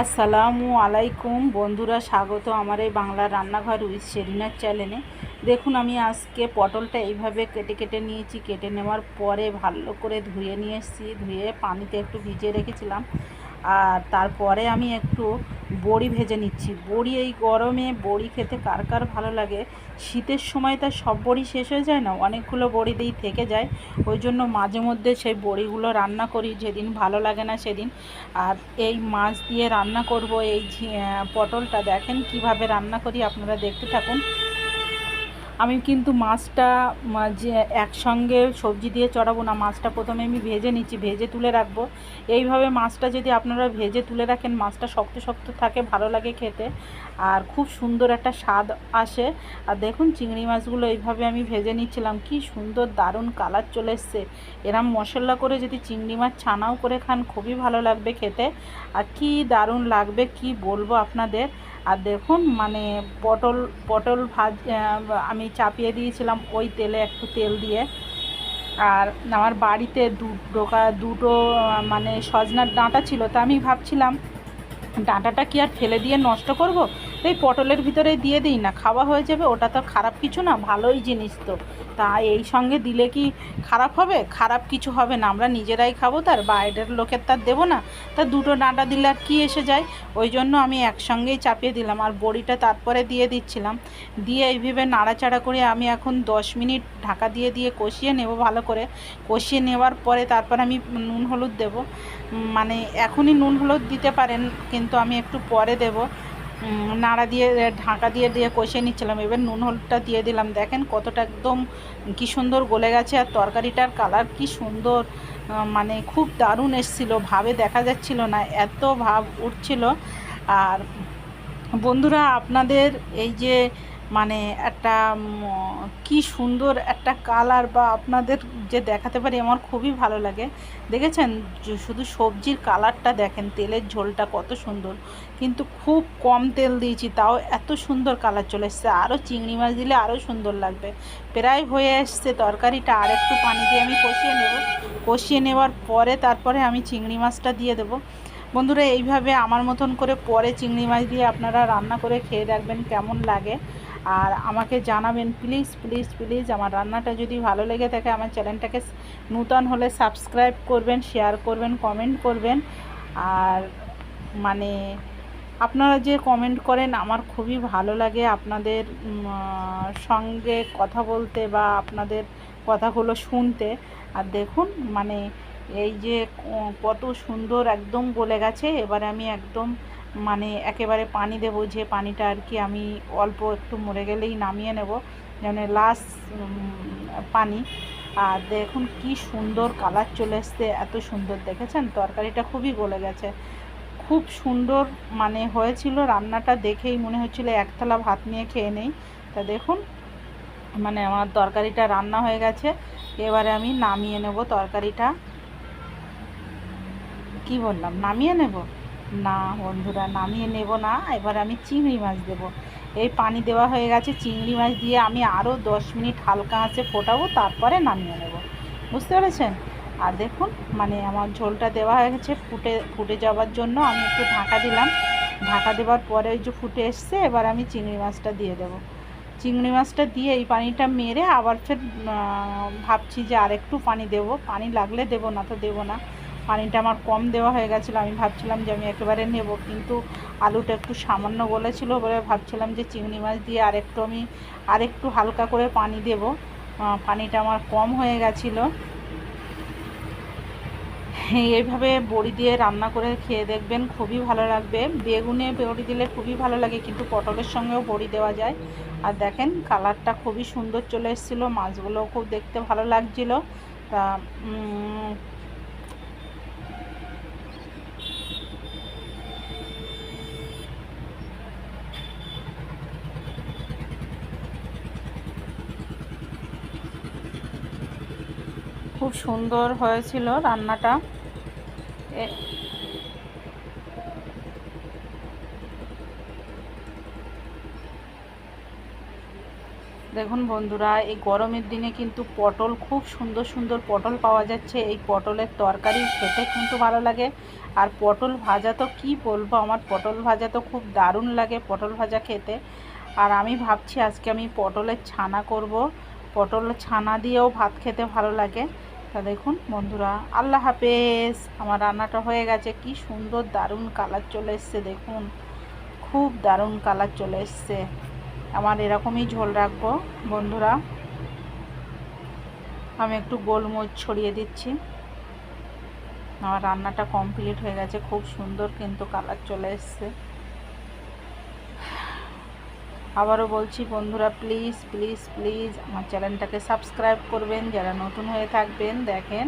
আসসালামু আলাইকুম। বন্ধুরা, স্বাগত আমার এই বাংলা রান্নাঘর উইথ সেরিনার চ্যানেলে। দেখুন, আমি আজকে পটলটা এইভাবে কেটে কেটে নিয়েছি। কেটে নেওয়ার পরে ভালো করে ধুয়ে নিয়ে এসেছি। ধুয়ে পানিতে একটু ভিজিয়ে রেখেছিলাম। আর তারপরে আমি একটু বড়ি ভেজে নিচ্ছি। বড়ি এই গরমে বড়ি খেতে কার কার ভালো লাগে? শীতের সময় তার সব বড়ি শেষ হয়ে যায় না? অনেকগুলো বড়ি দিয়েই থেকে যায়। ওই জন্য মাঝে মধ্যে সেই বড়িগুলো রান্না করি, যেদিন ভালো লাগে না সেদিন। আর এই মাছ দিয়ে রান্না করব, এই পটলটা দেখেন কীভাবে রান্না করি, আপনারা দেখতে থাকুন। আমি কিন্তু মাছটা যে একসঙ্গে সবজি দিয়ে চড়াবো না, মাছটা প্রথমে আমি ভেজে নিচ্ছি, ভেজে তুলে রাখব। এইভাবে মাছটা যদি আপনারা ভেজে তুলে রাখেন, মাছটা শক্ত শক্ত থাকে, ভালো লাগে খেতে। আর খুব সুন্দর একটা স্বাদ আসে। আর দেখুন, চিংড়ি মাছগুলো এইভাবে আমি ভেজে নিচ্ছিলাম, কি সুন্দর দারুণ কালার চলে এসছে। এরম মশলা করে যদি চিংড়ি মাছ ছানাও করে খান, খুবই ভালো লাগবে খেতে। আর কি দারুণ লাগবে, কি বলব আপনাদের? আর দেখুন মানে পটল পটল ভাজ আমি চাপিয়ে দিয়েছিলাম ওই তেলে একটু তেল দিয়ে। আর আমার বাড়িতে ডোকা দুটো মানে সজনার ডাঁটা ছিল, তা আমি ভাবছিলাম, ডাঁটাটা কি আর ফেলে দিয়ে নষ্ট করব? এই পটলের ভিতরে দিয়ে দিই না, খাওয়া হয়ে যাবে, ওটা তো খারাপ কিছু না, ভালোই জিনিস তো। তা এই সঙ্গে দিলে কি খারাপ হবে? খারাপ কিছু হবে না, আমরা নিজেরাই খাব, তার বাইরের লোকের তার দেবো না। তা দুটো ডাঁটা দিলে আর কী এসে যায়? ওই জন্য আমি একসঙ্গেই চাপিয়ে দিলাম, আর বড়িটা তারপরে দিয়ে দিচ্ছিলাম। দিয়ে এইভাবে নাড়াচাড়া করে আমি এখন দশ মিনিট ঢাকা দিয়ে দিয়ে কষিয়ে নেব ভালো করে। কষিয়ে নেওয়ার পরে তারপর আমি নুন হলুদ দেব। মানে এখনই নুন হলুদ দিতে পারেন, কিন্তু আমি একটু পরে দেব। নাড়া দিয়ে ঢাকা দিয়ে দিয়ে কষিয়ে নিচ্ছিলাম। এবার নুন, হলুদটা দিয়ে দিলাম। দেখেন কতটা একদম কি সুন্দর গলে গেছে। আর তরকারিটার কালার কি সুন্দর মানে খুব দারুণ এসছিল। ভাবে দেখা যাচ্ছিল না, এত ভাব উঠছিল। আর বন্ধুরা, আপনাদের এই যে মানে একটা কি সুন্দর একটা কালার বা আপনাদের যে দেখাতে পারি আমার খুবই ভালো লাগে। দেখেছেন? শুধু সবজির কালারটা দেখেন, তেলের ঝোলটা কত সুন্দর। কিন্তু খুব কম তেল দিয়েছি, তাও এত সুন্দর কালার চলে এসছে। আরও চিংড়ি মাছ দিলে আরও সুন্দর লাগবে। প্রায় হয়ে এসছে তরকারিটা, আর একটু পানি দিয়ে আমি কষিয়ে নেব। কষিয়ে নেওয়ার পরে তারপরে আমি চিংড়ি মাছটা দিয়ে দেবো। বন্ধুরা, এইভাবে আমার মতন করে পরে চিংড়ি মাছ দিয়ে আপনারা রান্না করে খেয়ে দেখবেন কেমন লাগে। আর আমাকে জানাবেন প্লিজ প্লিজ প্লিজ আমার রান্নাটা যদি ভালো লেগে থাকে আমার চ্যানেলটাকে নূতন হলে সাবস্ক্রাইব করবেন শেয়ার করবেন কমেন্ট করবেন। আর মানে আপনারা যে কমেন্ট করেন আমার খুবই ভালো লাগে। আপনাদের সঙ্গে কথা বলতে বা আপনাদের কথাগুলো শুনতে। আর দেখুন মানে এই যে কত সুন্দর একদম গলে গেছে। এবারে আমি একদম মানে একেবারে পানি দেবো যে পানিটা আর কি আমি অল্প একটু মরে গেলেই নামিয়ে নেব, যেন লাস্ট পানি। আর দেখুন কি সুন্দর কালার চলে এসছে, এত সুন্দর দেখেছেন? তরকারিটা খুবই গলে গেছে। খুব সুন্দর মানে হয়েছিল রান্নাটা দেখেই মনে হচ্ছিল এক থালা ভাত নিয়ে খেয়ে নেই। তা দেখুন মানে আমার তরকারিটা রান্না হয়ে গেছে। এবারে আমি নামিয়ে নেব তরকারিটা। কি বললাম? নামিয়ে নেব? না বন্ধুরা, নামিয়ে নেব না, এবার আমি চিংড়ি মাছ দেব। এই পানি দেওয়া হয়ে গেছে, চিংড়ি মাছ দিয়ে আমি আরও দশ মিনিট হালকা আঁচে ফোটাবো, তারপরে নামিয়ে নেব। বুঝতে পেরেছেন? আর দেখুন মানে আমার ঝোলটা দেওয়া হয়ে গেছে, ফুটে ফুটে যাওয়ার জন্য আমি একটু ঢাকা দিলাম। ঢাকা দেওয়ার পরে ওই যে ফুটে এসছে, এবার আমি চিংড়ি মাছটা দিয়ে দেবো। চিংড়ি মাছটা দিয়ে এই পানিটা মেরে আবার ফের ভাবছি যে আর একটু পানি দেবো। পানি লাগলে দেবো, না তো দেবো না। পানিটা আমার কম দেওয়া হয়ে গেছিল, আমি ভাবছিলাম যে আমি একেবারে নেব। কিন্তু আলুটা একটু সামান্য গলেছিল বলে ভাবছিলাম যে চিংড়ি মাছ দিয়ে আরেকটু আমি, আরেকটু হালকা করে পানি দেব। পানিটা আমার কম হয়ে গেছিল। এইভাবে বড়ি দিয়ে রান্না করে খেয়ে দেখবেন খুবই ভালো লাগবে। বেগুনে বড়ি দিলে খুবই ভালো লাগে, কিন্তু পটলের সঙ্গেও বড়ি দেওয়া যায়। আর দেখেন কালারটা খুবই সুন্দর চলে এসেছিল, মাছগুলোও খুব দেখতে ভালো লাগছিল। তা খুব সুন্দর হয়েছিল রান্নাটা। দেখুন বন্ধুরা, এই গরমের দিনে কিন্তু পটল, খুব সুন্দর সুন্দর পটল পাওয়া যাচ্ছে। এই পটলের তরকারি খেতে কিন্তু ভালো লাগে। আর পটল ভাজা তো কি বলব, আমার পটল ভাজা তো খুব দারুণ লাগে পটল ভাজা খেতে। আর আমি ভাবছি আজকে আমি পটলের ছানা করব। পটল ছানা দিয়েও ভাত খেতে ভালো লাগে। তা দেখুন, বন্ধুরা, আল্লাহ হাফেজ। আমার রান্নাটা হয়ে গেছে। কি সুন্দর দারুণ কালার চলে এসছে, দেখুন। খুব দারুণ কালার চলে এসছে। আমার এরকমই ঝোল রাখব, বন্ধুরা। আমি একটু গোলমরিচ ছড়িয়ে দিচ্ছি। আমার রান্নাটা কমপ্লিট হয়ে গেছে। খুব সুন্দর কিন্তু কালার চলে এসছে। আবারও বলছি, বন্ধুরা প্লিজ প্লিজ প্লিজ আমার চ্যানেলটাকে সাবস্ক্রাইব করবেন। যারা নতুন হয়ে থাকবেন, দেখেন